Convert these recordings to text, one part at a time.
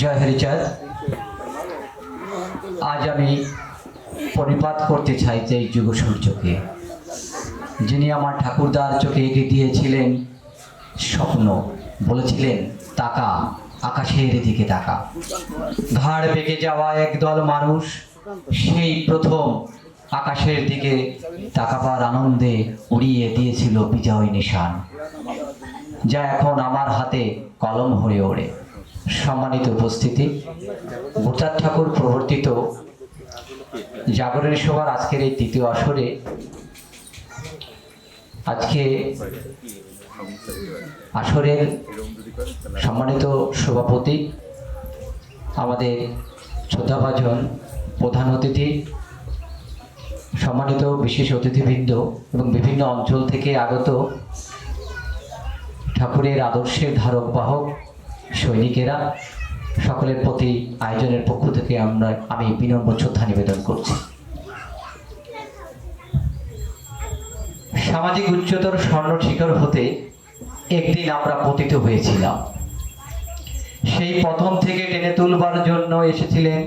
জয় হরিচাঁদ। আজ আমি পরিপাত করতে চাই এই যুগ সূর্যকে। যিনি আমার ঠাকুরদার চোখে এঁকে দিয়েছিলেন স্বপ্ন, বলেছিলেন, তাকা, আকাশের দিকে তাকা। ঘাড় বেঁকে যাওয়া একদল মানুষ সেই প্রথম আকাশের দিকে তাকাবার আনন্দে উড়িয়ে দিয়েছিল বিজয় নিশান, যা এখন আমার হাতে কলম হয়ে ওড়ে। সম্মানিত উপস্থিতি। ভূতার ঠাকুর প্রবর্তিত জাগরণী সভার আজকের এই তৃতীয় আসরে আজকে আসরের সম্মানিত সভাপতি, আমাদের শ্রদ্ধাভাজন প্রধান অতিথি, সম্মানিত বিশেষ অতিথিবৃন্দ এবং বিভিন্ন অঞ্চল থেকে আগত ঠাকুরের আদর্শের ধারক বাহক সৈনিকেরা সকলের প্রতি আয়োজনের পক্ষ থেকে আমরা, আমি বিনম্র শ্রদ্ধা নিবেদন করছি। সামাজিক উচ্চতর স্বর্ণ শিখর হতে একদিন আমরা পতিত হয়েছিলাম। সেই প্রথম থেকে টেনে তুলবার জন্য এসেছিলেন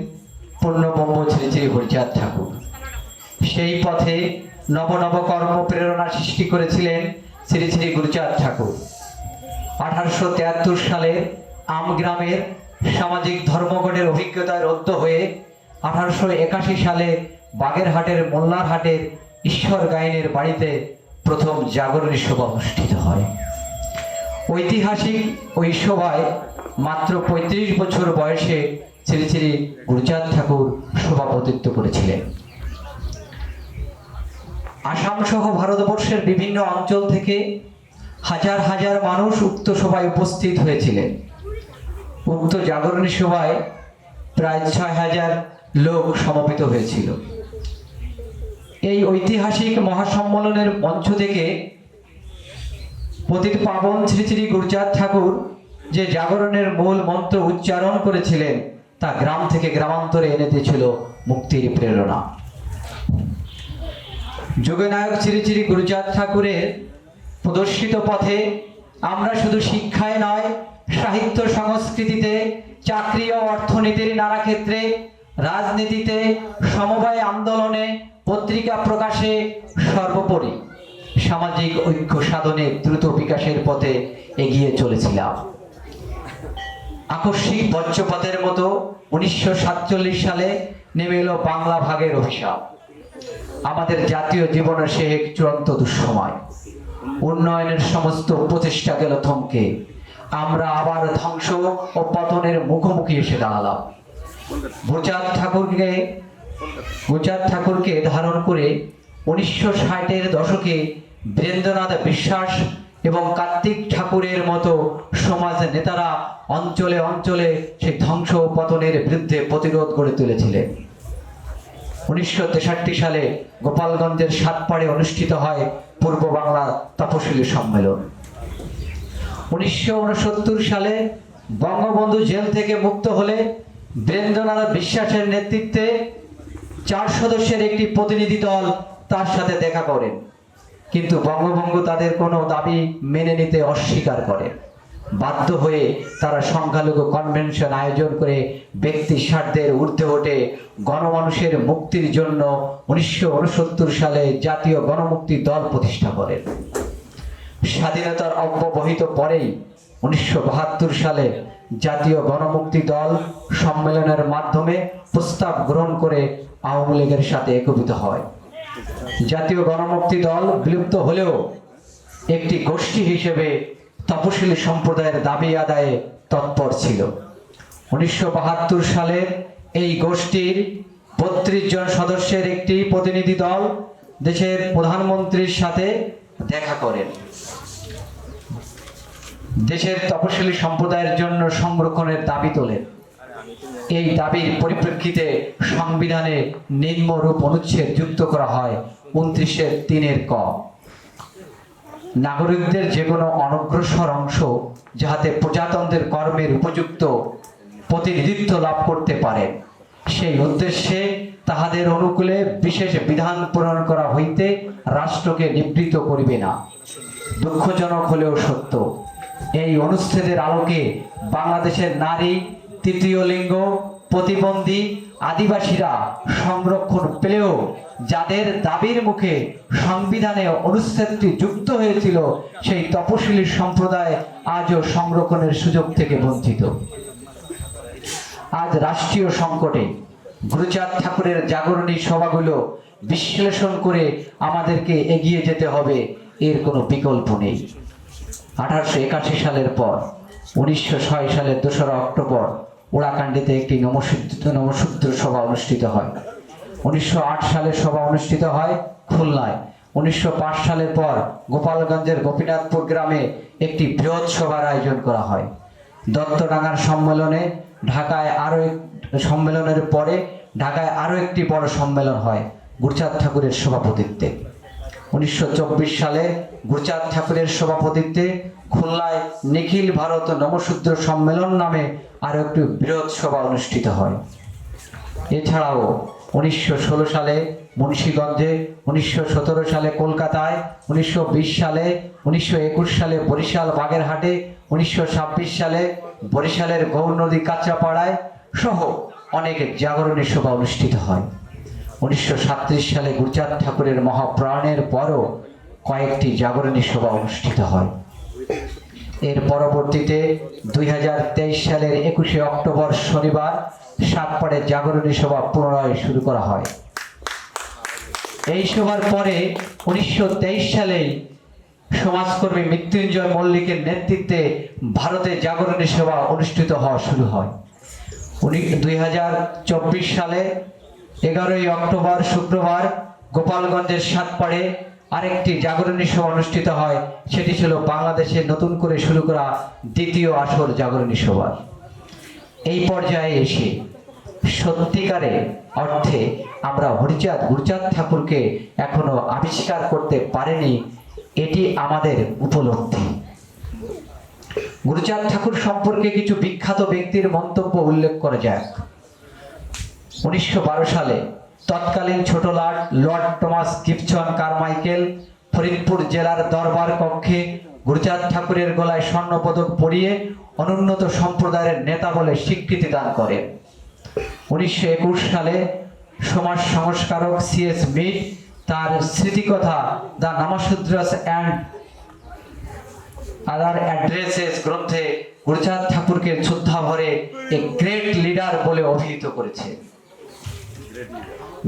পূর্ণবম্ব শ্রী শ্রী হরিচাঁদ ঠাকুর। সেই পথে নব নব কর্ম প্রেরণা সৃষ্টি করেছিলেন শ্রী শ্রী গুরুচাঁদ ঠাকুর। আঠারোশো সালে আমগ্রামের সামাজিক ধর্মঘটের অভিজ্ঞতায় রদ্দ হয়ে আঠারোশো একাশি সালে বাগেরহাটের মোল্লারহাটের ঈশ্বর গায়নের বাড়িতে প্রথম জাগরণী সভা অনুষ্ঠিত হয়। ঐতিহাসিক ওই সভায় মাত্র পঁয়ত্রিশ বছর বয়সে শ্রী শ্রী গুরুচাঁদ ঠাকুর সভাপতিত্ব করেছিলেন। আসাম সহ ভারতবর্ষের বিভিন্ন অঞ্চল থেকে হাজার হাজার মানুষ উক্ত সভায় উপস্থিত হয়েছিলেন। উক্ত জাগরণী সভায় প্রায় ছয় হাজার লোক সমবেত হয়েছিল। এই ঐতিহাসিক মহাসম্মেলনের মঞ্চ থেকে পতিত পাবন শ্রী শ্রী গুরুচাঁদ ঠাকুর যে জাগরণের মূল মন্ত্র উচ্চারণ করেছিলেন, তা গ্রাম থেকে গ্রামান্তরে এনে দিয়েছিল মুক্তির প্রেরণা। যোগনায়ক শ্রী শ্রী গুরুচাঁদ ঠাকুরের প্রদর্শিত পথে আমরা শুধু শিক্ষায় নয় সাহিত্য সংস্কৃতিতে, চাকরি ও অর্থনীতির নানা ক্ষেত্রে রাজনীতিতে, সমবায় আন্দোলনে, পত্রিকা প্রকাশে সর্বোপরি সামাজিক ঐক্য সাধনে দ্রুত বিকাশের পথে এগিয়ে চলেছিলাম। আকস্মিক বজ্রপাতের মতো উনিশশো সাতচল্লিশ সালে নেমে এলো বাংলা ভাগের অভিশাপ। আমাদের জাতীয় জীবনের সে এক চূড়ান্ত দুঃসময়। উন্নয়নের সমস্ত প্রচেষ্টা গেল থমকে। আমরা আবার ধ্বংস ও পতনের মুখোমুখি এসে দাঁড়ালাম। গুচাঁদ ঠাকুরকে গুচাঁদ ঠাকুরকে ধারণ করে উনিশশো ষাটের দশকে বীরেন্দ্রনাথ বিশ্বাস এবং কার্তিক ঠাকুরের মতো সমাজ নেতারা অঞ্চলে অঞ্চলে সেই ধ্বংস পতনের বিরুদ্ধে প্রতিরোধ গড়ে তুলেছিলেন। উনিশশো তেষট্টি সালে গোপালগঞ্জের সাতপাড়ে অনুষ্ঠিত হয় পূর্ব বাংলা তপশিলি সম্মেলন। উনিশশো উনসত্তর সালে বঙ্গবন্ধু জেল থেকে মুক্ত হলে বীরেন্দ্রনাথ বিশ্বাসের নেতৃত্বে চার সদস্যের একটি প্রতিনিধি দল তার সাথে দেখা করেন। কিন্তু বঙ্গবন্ধু তাদের কোনো দাবি মেনে নিতে অস্বীকার করেন। বাধ্য হয়ে তারা সংখ্যালঘু কনভেনশন আয়োজন করে ব্যক্তি স্বার্থের ঊর্ধ্বে ওঠে গণমানুষের মুক্তির জন্য উনিশশো উনসত্তর সালে জাতীয় গণমুক্তি দল প্রতিষ্ঠা করেন। স্বাধীনতার অব্যবহিত পরেই উনিশশো বাহাত্তর সালে জাতীয় গণমুক্তি দল সম্মেলনের মাধ্যমে প্রস্তাব গ্রহণ করে আওয়ামী লীগের সাথে একীভূত হয়। জাতীয় গণমুক্তি দল বিলুপ্ত হলেও একটি গোষ্ঠী হিসেবে তপশিলি সম্প্রদায়ের দাবি আদায়ে তৎপর ছিল। উনিশশো সালের এই গোষ্ঠীর বত্রিশ জন সদস্যের একটি প্রতিনিধি দল দেশের প্রধানমন্ত্রীর সাথে দেখা করেন। দেশের তপশিলি সম্প্রদায়ের জন্য সংরক্ষণের দাবি তোলেন। এই দাবির পরিপ্রেক্ষিতে সংবিধানে নিম্নরূপ অনুচ্ছেদ যুক্ত করা হয় উনত্রিশের তিনের ক। নাগরিকদের যে কোনো অনগ্রসর অংশ যাহাতে প্রজাতন্ত্রের কর্মের উপযুক্ত প্রতিনিধিত্ব লাভ করতে পারে, সেই উদ্দেশ্যে তাহাদের অনুকূলে বিশেষ বিধান প্রণয়ন করা হইতে রাষ্ট্রকে নিবৃত করিবে না। দুঃখজনক হলেও সত্য, এই অনুচ্ছেদের আলোকে বাংলাদেশের নারী, তৃতীয় লিঙ্গ, প্রতিবন্ধী, আদিবাসীরা সংরক্ষণ পেলেও যাদের দাবির মুখে সংবিধানে অনুচ্ছেদটি যুক্ত হয়েছিল, সেই তপশিলি সম্প্রদায় আজও সংরক্ষণের সুযোগ থেকে বঞ্চিত। আজ রাষ্ট্রীয় সংকটে গুরুচাঁদ ঠাকুরের জাগরণী সভাগুলো বিশ্লেষণ করে আমাদেরকে এগিয়ে যেতে হবে, এর কোনো বিকল্প নেই। আঠারোশো একাশি সালের পর, উনিশশো ছয় সালের দোসরা অক্টোবর, ওড়াকান্ডিতে একটি নমসূত্র নমসূত্র সভা অনুষ্ঠিত হয়। উনিশশো আট সালের সভা অনুষ্ঠিত হয় খুলনায়। উনিশশো পাঁচ সালের পর গোপালগঞ্জের গোপীনাথপুর গ্রামে একটি বৃহৎ সভার আয়োজন করা হয়। দত্তডাঙ্গার সম্মেলনে ঢাকায় আরও এক সম্মেলনের পরে ঢাকায় আরও একটি বড় সম্মেলন হয় গুরচাঁদ ঠাকুরের সভাপতিত্বে। উনিশশো চব্বিশ সালে গুরচাঁদ ঠাকুরের সভাপতিত্বে খুলনায় নিখিল ভারত নমশূদ্র সম্মেলন নামে আরও একটি বৃহৎ সভা অনুষ্ঠিত হয়। এছাড়াও উনিশশো ষোলো সালে মুন্সীগঞ্জে, উনিশশো সতেরো সালে কলকাতায়, উনিশশো বিশ সালে, উনিশশো একুশ সালে বরিশাল বাগেরহাটে, উনিশশো ছাব্বিশ সালে বরিশালের গৌর নদী কাঁচরাপাড়ায় সহ অনেক জাগরণী সভা অনুষ্ঠিত হয়। উনিশশো সালে গুরচাঁদ ঠাকুরের মহাপ্রাণের পরও কয়েকটি জাগরণী সভা অনুষ্ঠিত হয়। এর পরবর্তীতে দুই হাজার তেইশ সালের একুশে অক্টোবর শনিবার সাতপাড়ে জাগরণী সভা পুনরায় শুরু করা হয়। এই সভার পরে উনিশশো সালেই সমাজকর্মী মৃত্যুঞ্জয় মল্লিকের নেতৃত্বে ভারতে জাগরণী সভা অনুষ্ঠিত হওয়া শুরু হয়। উনি দুই হাজার চব্বিশ সালে এগারোই অক্টোবর শুক্রবার গোপালগঞ্জের সাতপাড়ে আরেকটি জাগরণী সভা অনুষ্ঠিত হয়। সেটি ছিল বাংলাদেশে নতুন করে শুরু করা দ্বিতীয় আসর জাগরণী সভা। এই পর্যায়ে এসে সত্যিকারে অর্থে আমরা হরিচাঁদ, গুরচাঁদ ঠাকুরকে এখনও আবিষ্কার করতে পারেনি। এটি আমাদের উপলব্ধি। গুরুচাঁদ ঠাকুর সম্পর্কে কিছু বিখ্যাত ব্যক্তির মন্তব্য উল্লেখ করা যাক। উনিশশো সালে তৎকালীন ছোট লাট lord Thomas Gibson Carmichael Faridpur জেলার দরবার কক্ষে গুরুচাঁদ ঠাকুরের গলায় স্বর্ণপদক পরিয়ে অনুন্নত সম্প্রদায়ের নেতা বলে স্বীকৃতি দান করেন। উনিশশো একুশ সালে সমাজ সংস্কারক সিএস মিড তার স্মৃতিকথা the Namasudras and other addresses গ্রন্থে গুরুচাঁদ ঠাকুরকে শ্রদ্ধা ভরে এ গ্রেট লিডার বলে অভিহিত করেছে।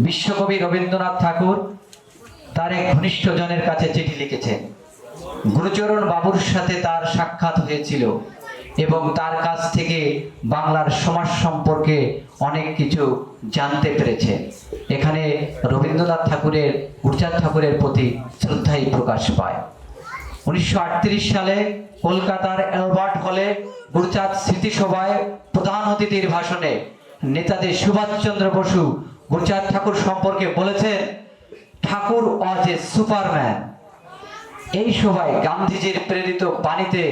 বিশ্বকবি রবীন্দ্রনাথ ঠাকুর তার এক ঘনিষ্ঠ জনের কাছে চিঠি লিখেছেন। গুরুচরণ বাবুর সাথে তার সাক্ষাৎ হয়েছিল এবং তার কাছ থেকে বাংলার সমাজ সম্পর্কে অনেক কিছু জানতে পেরেছে। এখানে রবীন্দ্রনাথ ঠাকুরের, গুরুচাঁদ ঠাকুরের প্রতি শ্রদ্ধাই প্রকাশ পায়। উনিশশো আটত্রিশ সালে কলকাতার অ্যালবার্ট হলে গুরুচাঁদ স্মৃতিসভায় প্রধান অতিথির ভাষণে নেতাজি সুভাষচন্দ্র বসু গুরুচাঁদ ঠাকুর সম্পর্কে বলেছেন, ঠাকুর ওয়াজ এ সুপারম্যান। এই সভায় গান্ধীজির প্রেরিত বাণীতে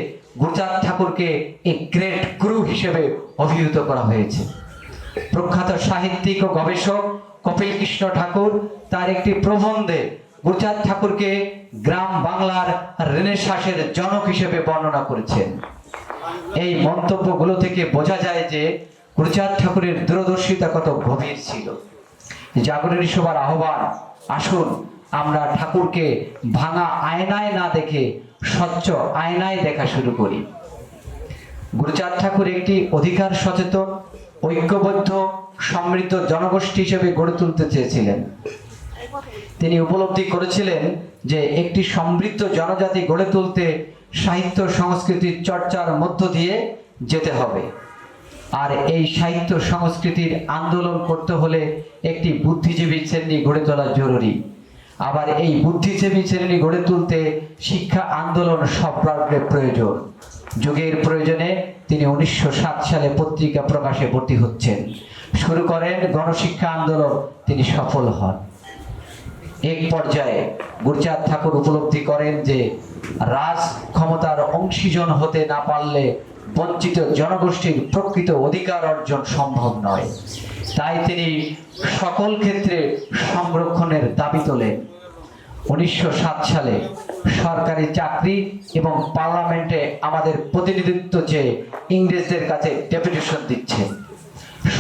গুরুচাঁদ ঠাকুরকে এ গ্রেট গুরু হিসেবে অভিহিত করা হয়েছে। প্রখ্যাত সাহিত্যিক ও গবেষক কপিল কৃষ্ণ ঠাকুর তার একটি প্রবন্ধে গুরুচাঁদ ঠাকুরকে গ্রাম বাংলার রেনেসাসের জনক হিসেবে বর্ণনা করেছেন। এই মন্তব্যগুলো থেকে বোঝা যায় যে গুরুচাঁদ ঠাকুরের দূরদর্শিতা কত গভীর ছিল। জাগরণী সভার আহ্বান, আসুন আমরা ঠাকুরকে ভাঙা আয়নায় না দেখে স্বচ্ছ আয়নায় দেখা শুরু করি। গুরুচাঁদ ঠাকুর একটি অধিকার সচেতন, ঐক্যবদ্ধ, সমৃদ্ধ জনগোষ্ঠী হিসেবে গড়ে তুলতে চেয়েছিলেন। তিনি উপলব্ধি করেছিলেন যে একটি সমৃদ্ধ জনজাতি গড়ে তুলতে সাহিত্য সংস্কৃতির চর্চার মধ্য দিয়ে যেতে হবে। আর এই সাহিত্য সংস্কৃতির আন্দোলন করতে হলে একটি বুদ্ধিজীবী শ্রেণি গড়ে তোলা জরুরি। আবার এই বুদ্ধিজীবী শ্রেণি গড়ে তুলতে শিক্ষা আন্দোলন সম্পর্কে প্রয়োজন। যুগের প্রয়োজনে তিনি উনিশশো সাত সালে পত্রিকা প্রকাশে ভর্তি হচ্ছেন। শুরু করেন গণশিক্ষা আন্দোলন, তিনি সফল হন। এক পর্যায়ে গুরচাঁদ ঠাকুর উপলব্ধি করেন যে রাজ ক্ষমতার অংশীজন হতে না পারলে বঞ্চিত জনগোষ্ঠীর প্রকৃত অধিকার অর্জন সম্ভব নয়। তাই তিনি সকল ক্ষেত্রে সংরক্ষণের দাবি তোলেন। উনিশশো সাত সালে সরকারি চাকরি এবং পার্লামেন্টে আমাদের প্রতিনিধিত্ব চেয়ে ইংরেজদের কাছে ডেপুটেশন দিচ্ছেন।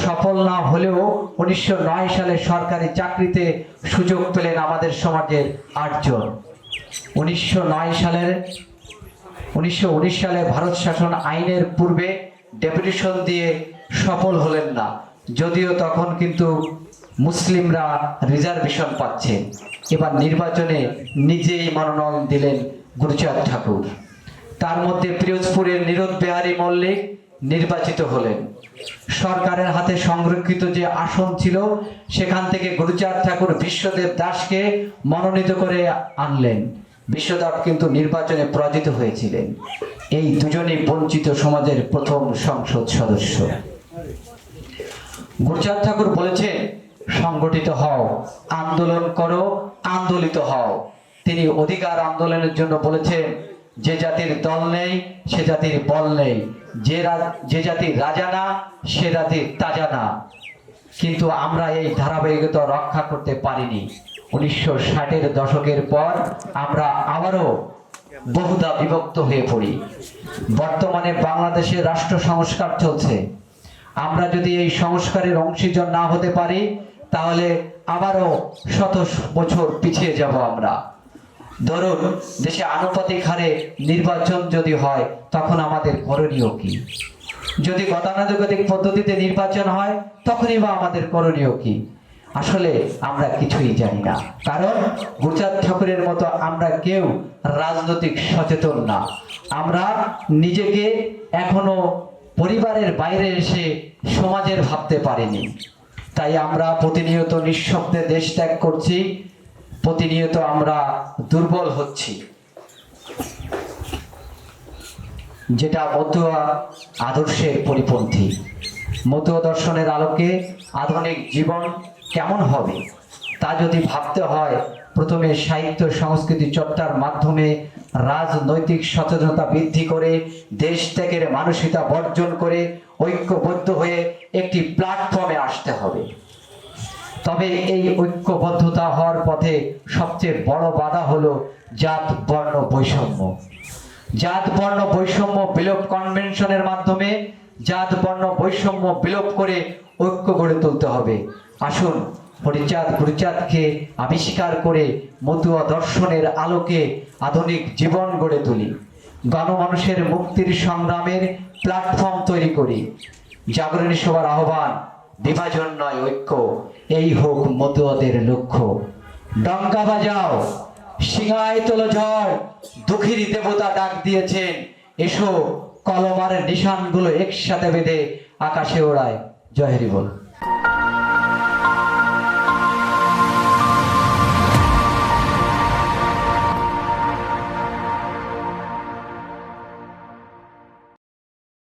সফল না হলেও উনিশশো নয় সালে সরকারি চাকরিতে সুযোগ পেলেন আমাদের সমাজের আটজন। উনিশশো নয় সালের, উনিশশো উনিশ সালে ভারত শাসন আইনের পূর্বে ডেপুটেশন দিয়ে সফল হলেন না। যদিও তখন কিন্তু মুসলিমরা রিজার্ভেশন পাচ্ছে। এবার নির্বাচনে নিজেই মনোনয়ন দিলেন গুরুচাঁদ ঠাকুর। তার মধ্যে পিরোজপুরের নীরদ বিহারী মল্লিক নির্বাচিত হলেন। সরকারের হাতে সংরক্ষিত যে আসন ছিল, সেখান থেকে গুরুচাঁদ ঠাকুর বিশ্বদেব দাসকে মনোনীত করে আনলেন। বিশ্বদেব কিন্তু নির্বাচনে পরাজিত হয়েছিলেন। এই দুজনেই বঞ্চিত সমাজের প্রথম সংসদ সদস্য। গুরুচাঁদ ঠাকুর বলেছেন, সংগঠিত হও, আন্দোলন করো, আন্দোলিত হও। তিনি অধিকার আন্দোলনের জন্য বলেছেন যে জাতির দল নেই, সে জাতির বল নেই। যে যে জাতির রাজা না, সে জাতির তাজা না। কিন্তু আমরা এই ধারাবাহিকতা রক্ষা করতে পারিনি। উনিশশো ষাটের দশকের পর আমরা আবারও বহুদা বিভক্ত হয়ে পড়ি। বর্তমানে বাংলাদেশে রাষ্ট্র সংস্কার চলছে। আমরা যদি এই সংস্কারের অংশীজন না হতে পারি, তাহলে আবারও শত বছর পিছিয়ে যাব আমরা। ধরুন, দেশে আনুপাতিক হারে নির্বাচন যদি হয়, তখন আমাদের করণীয় কি? যদি গতানুগতিক পদ্ধতিতে নির্বাচন হয়, তখনই বা আমাদের করণীয় কি? আসলে আমরা কিছুই জানি না। কারণ গুরুচাঁদ ঠাকুরের মতো আমরা কেউ রাজনৈতিক সচেতন না। আমরা নিজেকে এখনও পরিবারের বাইরে এসে সমাজের ভাবতে পারিনি। তাই আমরা প্রতিনিয়ত নিঃশব্দে দেশ ত্যাগ করছি। প্রতিনিয়ত আমরা দুর্বল হচ্ছি। যেটা মতুয়া আদর্শের পরিপন্থী। মতুয়া দর্শনের আলোকে আধুনিক জীবন কেমন হবে, তা যদি ভাবতে হয়, প্রথমে সাহিত্য সংস্কৃতি চর্চার মাধ্যমে রাজনৈতিক সচেতনতা বৃদ্ধি করে, দেশ ত্যাগের মানসিকতা বর্জন করে ঐক্যবদ্ধ হয়ে একটি প্ল্যাটফর্মে আসতে হবে। তবে এই ঐক্যবদ্ধতা হওয়ার পথে সবচেয়ে বড় বাধা হলো জাত, বর্ণ, বৈষম্য। জাত, বর্ণ, বৈষম্য বিলোপ কনভেনশনের মাধ্যমে জাত, বর্ণ, বৈষম্য বিলোপ করে ঐক্য গড়ে তুলতে হবে। আসুন হরিচাঁদ গুরুচাঁদকে আবিষ্কার করে মতুয়া দর্শনের আলোকে আধুনিক জীবন গড়ে তুলি। গণমানুষের মুক্তির সংগ্রামের প্ল্যাটফর্ম তৈরি করি। জাগরণী সভার আহ্বান বিভাজন নয়, ঐক্য। এই হোক মতুয়াদের লক্ষ্য। ডঙ্কা বাজাও, সিংহায় তোলো ঝড়। দুঃখীর দেবতা ডাক দিয়েছেন, এসো, কলমার নিশানগুলো একসাথে বেঁধে আকাশে ওড়ায়। জয় বল।